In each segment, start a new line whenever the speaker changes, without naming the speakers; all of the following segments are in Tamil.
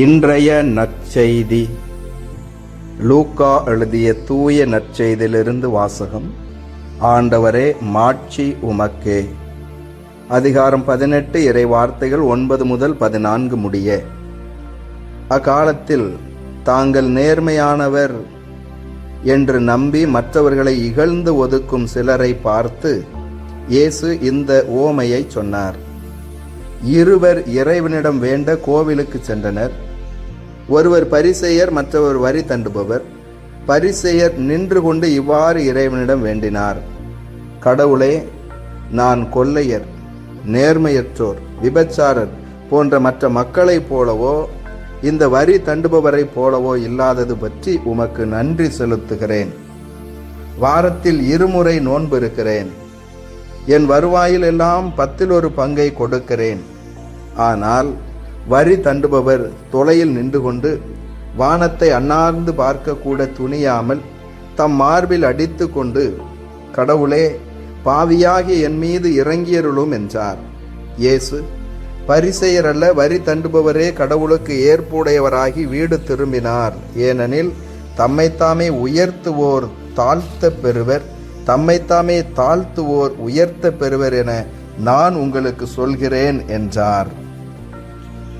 இன்றைய நற்செய்தி. லூக்கா எழுதிய தூய நற்செய்தியிலிருந்து வாசகம். ஆண்டவரே மாட்சி உமக்கே. அதிகாரம் பதினெட்டு இறை வார்த்தைகள் ஒன்பது முதல் பதினான்கு முடிய. அக்காலத்தில் தாங்கள் நேர்மையானவர் என்று நம்பி மற்றவர்களை இகழ்ந்து ஒதுக்கும் சிலரை பார்த்து இயேசு இந்த ஓமையை சொன்னார். இருவர் இறைவனிடம் வேண்ட கோவிலுக்கு சென்றனர். ஒருவர் பரிசெயர் மற்றவர் வரி தண்டுபவர். பரிசெயர் நின்று கொண்டு இவ்வாறு இறைவனிடம் வேண்டினார். கடவுளே நான் கொள்ளையர் நேர்மையற்றோர் விபச்சாரர் போன்ற மற்ற மக்களைப் போலவோ இந்த வரி தண்டுபவரைப் போலவோ இல்லாதது பற்றி உமக்கு நன்றி செலுத்துகிறேன். வாரத்தில் இருமுறை நோன்பு இருக்கிறேன். என் வருவாயில் எல்லாம் பத்தில் ஒரு பங்கை கொடுக்கிறேன். ஆனால் வரி தண்டுபவர் தொலையில் நின்று கொண்டு வானத்தை அண்ணார்ந்து பார்க்கக்கூட துணியாமல் தம் மார்பில் அடித்து கொண்டு கடவுளே பாவியாகி என் மீது இறங்கியருளும் என்றார். இயேசு பரிசெயரல்ல வரி தண்டுபவரே கடவுளுக்கு ஏற்புடையவராகி வீடு திரும்பினார். ஏனெனில் தம்மைத்தாமே உயர்த்துவோர் தாழ்த்த பெறுவர் தம்மைத்தாமே தாழ்த்துவோர் உயர்த்த பெறுவர் என நான் உங்களுக்கு சொல்கிறேன் என்றார்.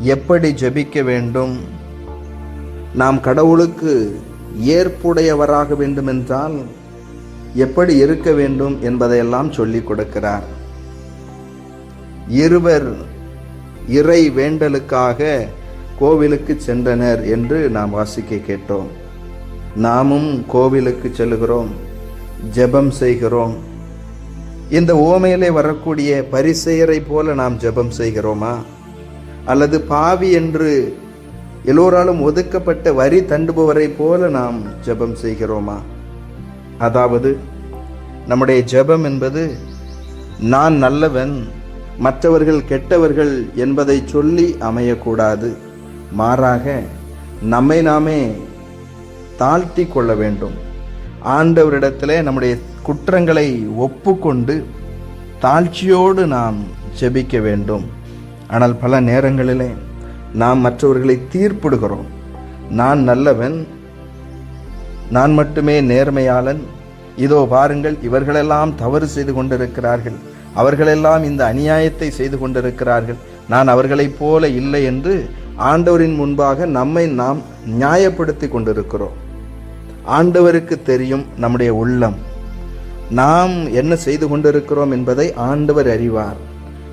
எப்படி ஜெபிக்க வேண்டும்? நாம் கடவுளுக்கு ஏற்புடையவராக வேண்டுமென்றால் எப்படி இருக்க வேண்டும் என்பதையெல்லாம் சொல்லிக் கொடுக்கிறார். இருவர் இறை வேண்டலுக்காக கோவிலுக்கு சென்றனர் என்று நாம் வாசிக்க கேட்டோம். நாமும் கோவிலுக்கு செல்கிறோம் ஜெபம் செய்கிறோம். இந்த ஓமையிலே வரக்கூடிய பரிசெயரை போல நாம் ஜெபம் செய்கிறோமா? அல்லது பாவி என்று எல்லோராலும் ஒதுக்கப்பட்ட வரி தண்டுபவரை போல நாம் ஜெபம் செய்கிறோமா? அதாவது நம்முடைய ஜெபம் என்பது நான் நல்லவன் மற்றவர்கள் கெட்டவர்கள் என்பதை சொல்லி அமையக்கூடாது. மாறாக நம்மை நாமே தாழ்த்தி கொள்ள வேண்டும். ஆண்டவரிடத்திலே நம்முடைய குற்றங்களை ஒப்புக்கொண்டு தாழ்ச்சியோடு நாம் ஜெபிக்க வேண்டும். ஆனால் பல நேரங்களிலே நாம் மற்றவர்களை தீர்ப்பிடுகிறோம். நான் நல்லவன் நான் மட்டுமே நேர்மையாளன். இதோ பாருங்கள் இவர்களெல்லாம் தவறு செய்து கொண்டிருக்கிறார்கள். அவர்களெல்லாம் இந்த அநியாயத்தை செய்து கொண்டிருக்கிறார்கள். நான் அவர்களைப் போல இல்லை என்று ஆண்டவரின் முன்பாக நம்மை நாம் நியாயப்படுத்தி கொண்டிருக்கிறோம். ஆண்டவருக்கு தெரியும் நம்முடைய உள்ளம். நாம் என்ன செய்து கொண்டிருக்கிறோம் என்பதை ஆண்டவர் அறிவார்.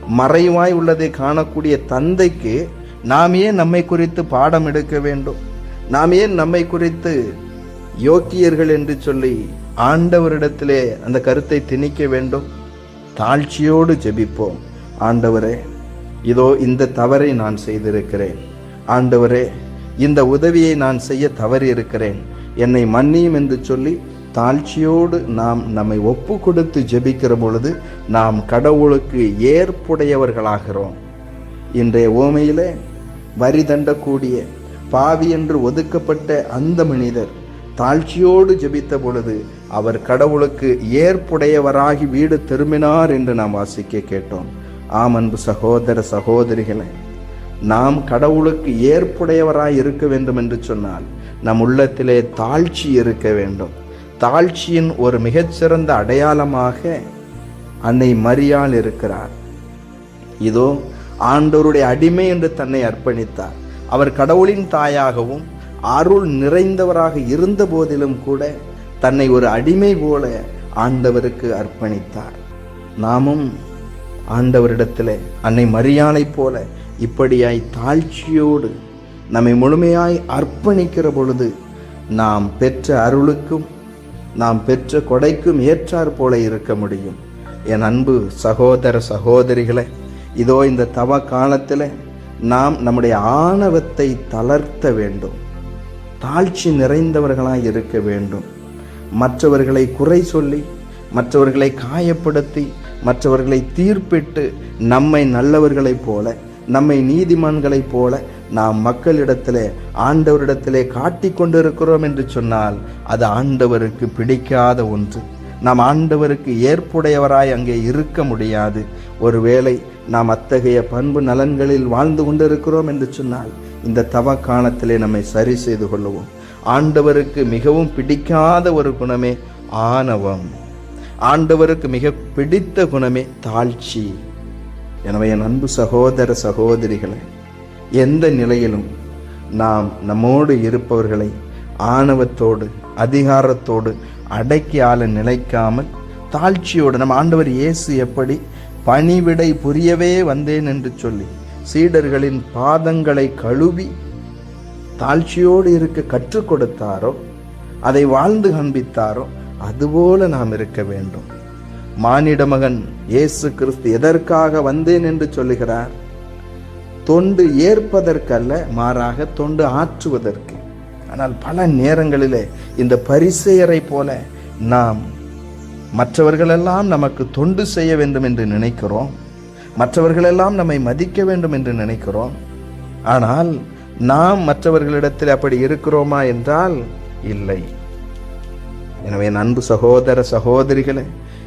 மறைவாய் உள்ளதை காணக்கூடிய தந்தைக்கு நாம் ஏன் நம்மை குறித்து பாடம் எடுக்க வேண்டும்? நாம் ஏன் நம்மை குறித்து யோக்கியர்கள் என்று சொல்லி ஆண்டவரிடத்திலே அந்த கருத்தை திணிக்க வேண்டும்? தாழ்ச்சியோடு ஜெபிப்போம். ஆண்டவரே இதோ இந்த தவறை நான் செய்திருக்கிறேன். ஆண்டவரே இந்த உதவியை நான் செய்ய தவறி இருக்கிறேன் என்னை மன்னியும் என்று சொல்லி தாழ்ச்சியோடு நாம் நம்மை ஒப்பு கொடுத்து ஜெபிக்கிற பொழுது நாம் கடவுளுக்கு ஏற்புடையவர்களாகிறோம். இன்றைய ஓமையில் வரி தண்டக்கூடிய பாவி என்று ஒதுக்கப்பட்ட அந்த மனிதர் தாழ்ச்சியோடு ஜெபித்த பொழுது அவர் கடவுளுக்கு ஏற்புடையவராகி வீடு திரும்பினார் என்று நாம் வாசிக்க கேட்டோம். ஆம் அன்பு சகோதர சகோதரிகளை நாம் கடவுளுக்கு ஏற்புடையவராய் இருக்க வேண்டும் என்று சொன்னால் நம் உள்ளத்திலே தாழ்ச்சி இருக்க வேண்டும். தாழ்ச்சியின் ஒரு மிகச்சிறந்த அடையாளமாக அன்னை மரியாள் இருக்கிறார். இதோ ஆண்டவருடைய அடிமை என்று தன்னை அர்ப்பணித்தார். அவர் கடவுளின் தாயாகவும் அருள் நிறைந்தவராக இருந்த போதிலும் கூட தன்னை ஒரு அடிமை போல ஆண்டவருக்கு அர்ப்பணித்தார். நாமும் ஆண்டவரிடத்தில் அன்னை மரியாளைப் போல இப்படியாய் தாழ்ச்சியோடு நம்மை முழுமையாய் அர்ப்பணிக்கிற பொழுது நாம் பெற்ற அருளுக்கும் நாம் பெற்ற கொடைக்கும் ஏற்றாற் போல இருக்க முடியும். என் அன்பு சகோதர சகோதரிகளை இதோ இந்த தவ காலத்தில் நாம் நம்முடைய ஆணவத்தை தளர்த்த வேண்டும். தாழ்ச்சி நிறைந்தவர்களாக இருக்க வேண்டும். மற்றவர்களை குறை சொல்லி மற்றவர்களை காயப்படுத்தி மற்றவர்களை தீர்ப்பிட்டு நம்மை நல்லவர்களைப் போல நம்மை நீதிமான்களைப் போல நாம் மக்களிடத்திலே ஆண்டவரிடத்திலே காட்டி கொண்டிருக்கிறோம் என்று சொன்னால் அது ஆண்டவருக்கு பிடிக்காத ஒன்று. நாம் ஆண்டவருக்கு ஏற்புடையவராய் அங்கே இருக்க முடியாது. ஒருவேளை நாம் அத்தகைய பண்பு நலன்களில் வாழ்ந்து கொண்டிருக்கிறோம் என்று சொன்னால் இந்த தவ காலத்திலே நம்மை சரி செய்து கொள்ளுவோம். ஆண்டவருக்கு மிகவும் பிடிக்காத ஒரு குணமே ஆணவம். ஆண்டவருக்கு மிக பிடித்த குணமே தாழ்ச்சி. எனவே என் அன்பு சகோதர சகோதரிகளை எந்த நிலையிலும் நாம் நம்மோடு இருப்பவர்களை ஆணவத்தோடு அதிகாரத்தோடு அடக்கி ஆள நிலைக்காமல் தாழ்ச்சியோடு நம்ம ஆண்டவர் இயேசு எப்படி பணிவிடை புரியவே வந்தேன் என்று சொல்லி சீடர்களின் பாதங்களை கழுவி தாழ்ச்சியோடு இருக்க கற்றுக் கொடுத்தாரோ அதை வாழ்ந்து காண்பித்தாரோ அதுபோல நாம் இருக்க வேண்டும். மானிட மகன் இயேசு கிறிஸ்து எதற்காக வந்தேன் என்று சொல்லுகிறார்? தொண்டு ஏற்பதற்கல்ல மாறாக தொண்டு ஆற்றுவதற்கு. ஆனால் பல நேரங்களிலே இந்த பரிசெயரை போல நாம் மற்றவர்களெல்லாம் நமக்கு தொண்டு செய்ய வேண்டும் என்று நினைக்கிறோம். மற்றவர்களெல்லாம் நம்மை மதிக்க வேண்டும் என்று நினைக்கிறோம். ஆனால் நாம் மற்றவர்களிடத்தில் அப்படி இருக்கிறோமா என்றால் இல்லை. எனவே அன்பு சகோதர சகோதரிகளே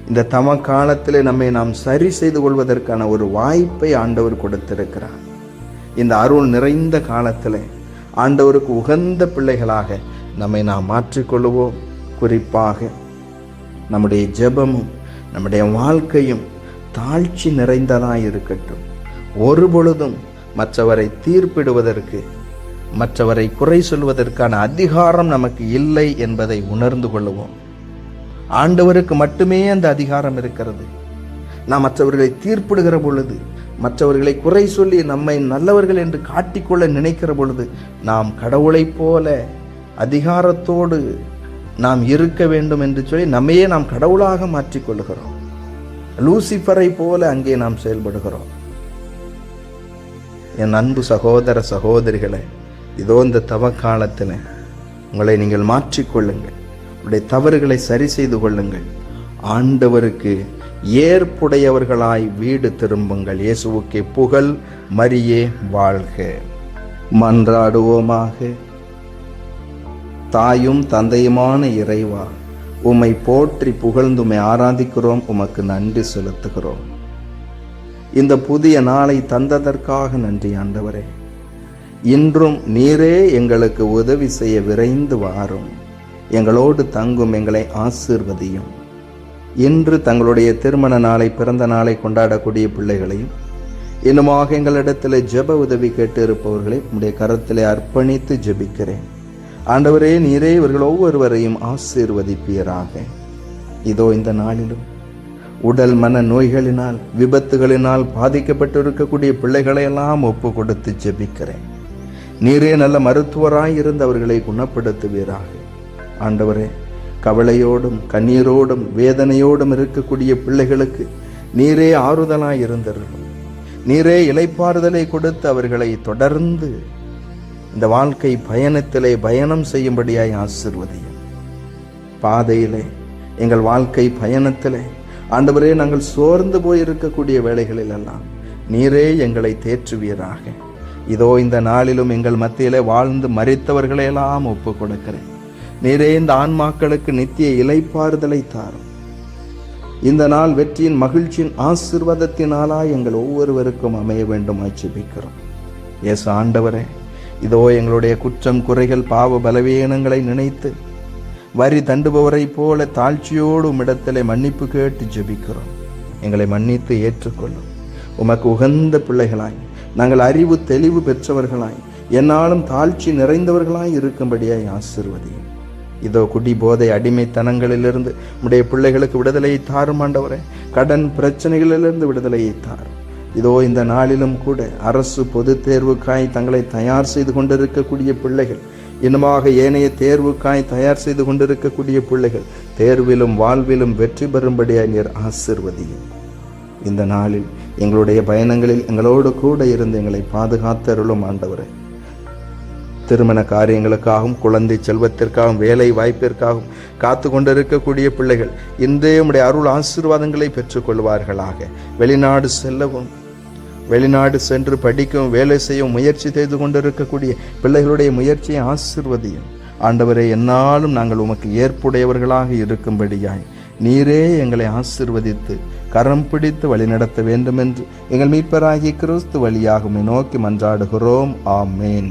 இந்த தம காலத்திலே நம்மை நாம் சரி செய்து கொள்வதற்கான ஒரு வாய்ப்பை ஆண்டவர் கொடுத்திருக்கிறார். இந்த அருள் நிறைந்த காலத்தில் ஆண்டவருக்கு உகந்த பிள்ளைகளாக நம்மை நாம் மாற்றிக்கொள்வோம் குறிப்பாக நம்முடைய ஜெபமும் நம்முடைய வாழ்க்கையும் தாழ்ச்சி நிறைந்ததாக இருக்கட்டும். ஒரு பொழுதும் மற்றவரை தீர்ப்பிடுவதற்கு மற்றவரை குறை சொல்வதற்கான அதிகாரம் நமக்கு இல்லை என்பதை உணர்ந்து கொள்வோம் ஆண்டவருக்கு மட்டுமே அந்த அதிகாரம் இருக்கிறது. நாம் மற்றவர்களை தீர்ப்பிடுகிற பொழுது மற்றவர்களை குறை சொல்லி நம்மை நல்லவர்கள் என்று காட்டிக்கொள்ள நினைக்கிற பொழுது நாம் கடவுளைப் போல அதிகாரத்தோடு நாம் இருக்க வேண்டும் என்று சொல்லி நம்மையே நாம் கடவுளாக மாற்றிக்கொள்கிறோம். லூசிஃபரை போல அங்கே நாம் செயல்படுகிறோம். என் அன்பு சகோதர சகோதரிகளை இதோ இந்த தவ காலத்தில் உங்களை நீங்கள் மாற்றிக்கொள்ளுங்கள். உங்களுடைய தவறுகளை சரி செய்து கொள்ளுங்கள். ஆண்டவருக்கு ஏற்புடையவர்களாய் வீடு திரும்புங்கள். இயேசுவுக்கு புகழ் மரியே வாழ்க. மன்றாடுவோமாக. தாயும் தந்தையுமான இறைவா உம்மை போற்றி புகழ்ந்துமை ஆராதிக்கிறோம் உமக்கு நன்றி செலுத்துகிறோம். இந்த புதிய நாளை தந்ததற்காக நன்றி ஆண்டவரே. இன்றும் நீரே எங்களுக்கு உதவி செய்ய விரைந்து வாரும். எங்களோடு தங்கும் எங்களை ஆசீர்வதியும். இன்று தங்களுடைய திருமண நாளை பிறந்த நாளை கொண்டாடக்கூடிய பிள்ளைகளையும் இன்னுமாக எங்களிடத்தில் ஜெப உதவி கேட்டு இருப்பவர்களை உடைய கரத்திலே அர்ப்பணித்து ஜெபிக்கிறேன். ஆண்டவரே நீரே இவர்கள் ஒவ்வொருவரையும் ஆசீர்வதிப்பீராக. இதோ இந்த நாளிலும் உடல் மன நோய்களினால் விபத்துகளினால் பாதிக்கப்பட்டிருக்கக்கூடிய இருக்கக்கூடிய பிள்ளைகளையெல்லாம் ஒப்பு கொடுத்து ஜெபிக்கிறேன். நீரே நல்ல மருத்துவராய் இருந்து அவர்களை குணப்படுத்துவீராக. ஆண்டவரே கவலையோடும் கண்ணீரோடும் வேதனையோடும் இருக்கக்கூடிய பிள்ளைகளுக்கு நீரே ஆறுதலாய் இருந்திருக்கும். நீரே இலைப்பாறுதலை கொடுத்து அவர்களை தொடர்ந்து இந்த வாழ்க்கை பயணத்திலே பயணம் செய்யும்படியாய் ஆசிர்வதியும். பாதையிலே எங்கள் வாழ்க்கை பயணத்திலே ஆண்டவரே நாங்கள் சோர்ந்து போய் இருக்கக்கூடிய வேலைகளில் எல்லாம் நீரே எங்களை தேற்றுவீராக. இதோ இந்த நாளிலும் எங்கள் மத்தியிலே வாழ்ந்து மறித்தவர்களையெல்லாம் ஒப்பு கொடுக்கிறேன் நீரே இந்த ஆன்மாக்களுக்கு நித்திய இலைப்பாறுதலை தாரும். இந்த நாள் வெற்றியின் மகிழ்ச்சியின் ஆசிர்வாதத்தினாலா எங்கள் ஒவ்வொருவருக்கும் அமைய வேண்டும் ஜெபிக்கிறோம் எஸ் ஆண்டவரே இதோ எங்களுடைய குற்றம் குறைகள் பாவ பலவீனங்களை நினைத்து வரி தண்டுபவரைப் போல தாழ்ச்சியோடு உம்மிடத்திலே மன்னிப்பு கேட்டு ஜெபிக்கிறோம். எங்களை மன்னித்து ஏற்றுக்கொள்ளும். உமக்கு உகந்த பிள்ளைகளாய் நாங்கள் அறிவு தெளிவு பெற்றவர்களாய் என்னாலும் தாழ்ச்சி நிறைந்தவர்களாய் இருக்கும்படியாய் ஆசிர்வதியும். இதோ குடி போதை அடிமைத்தனங்களிலிருந்து உடைய பிள்ளைகளுக்கு விடுதலையை தாரும் ஆண்டவரே. கடன் பிரச்சனைகளிலிருந்து விடுதலையை தாரும் இதோ இந்த நாளிலும் கூட அரசு பொது தேர்வுக்காய் தங்களை தயார் செய்து கொண்டிருக்கக்கூடிய பிள்ளைகள் இனமாக ஏனைய தேர்வுக்காய் தயார் செய்து கொண்டிருக்கக்கூடிய பிள்ளைகள் தேர்விலும் வாழ்விலும் வெற்றி பெறும்படியாய் நீர் ஆசிர்வதியும். இந்த நாளில் எங்களுடைய பயணங்களில் எங்களோடு கூட இருந்து எங்களை பாதுகாத்தருளும் ஆண்டவரே. திருமண காரியங்களுக்காகவும் குழந்தை செல்வத்திற்காகவும் வேலை வாய்ப்பிற்காகவும் காத்து கொண்டிருக்கக்கூடிய பிள்ளைகள் இன்றைய உடைய அருள் ஆசீர்வாதங்களை பெற்றுக்கொள்வார்களாக வெளிநாடு செல்லவும் வெளிநாடு சென்று படிக்கவும் வேலை செய்யவும் முயற்சி செய்து கொண்டிருக்கக்கூடிய பிள்ளைகளுடைய முயற்சியை ஆசிர்வதியும். ஆண்டவரே என்னாலும் நாங்கள் உமக்கு ஏற்புடையவர்களாக இருக்கும்படியாய் நீரே எங்களை ஆசிர்வதித்து கரம் பிடித்து வழிநடத்த வேண்டும் என்று எங்கள் மீட்பராகிய கிறிஸ்து வழியாக நோக்கி மன்றாடுகிறோம். ஆமேன்.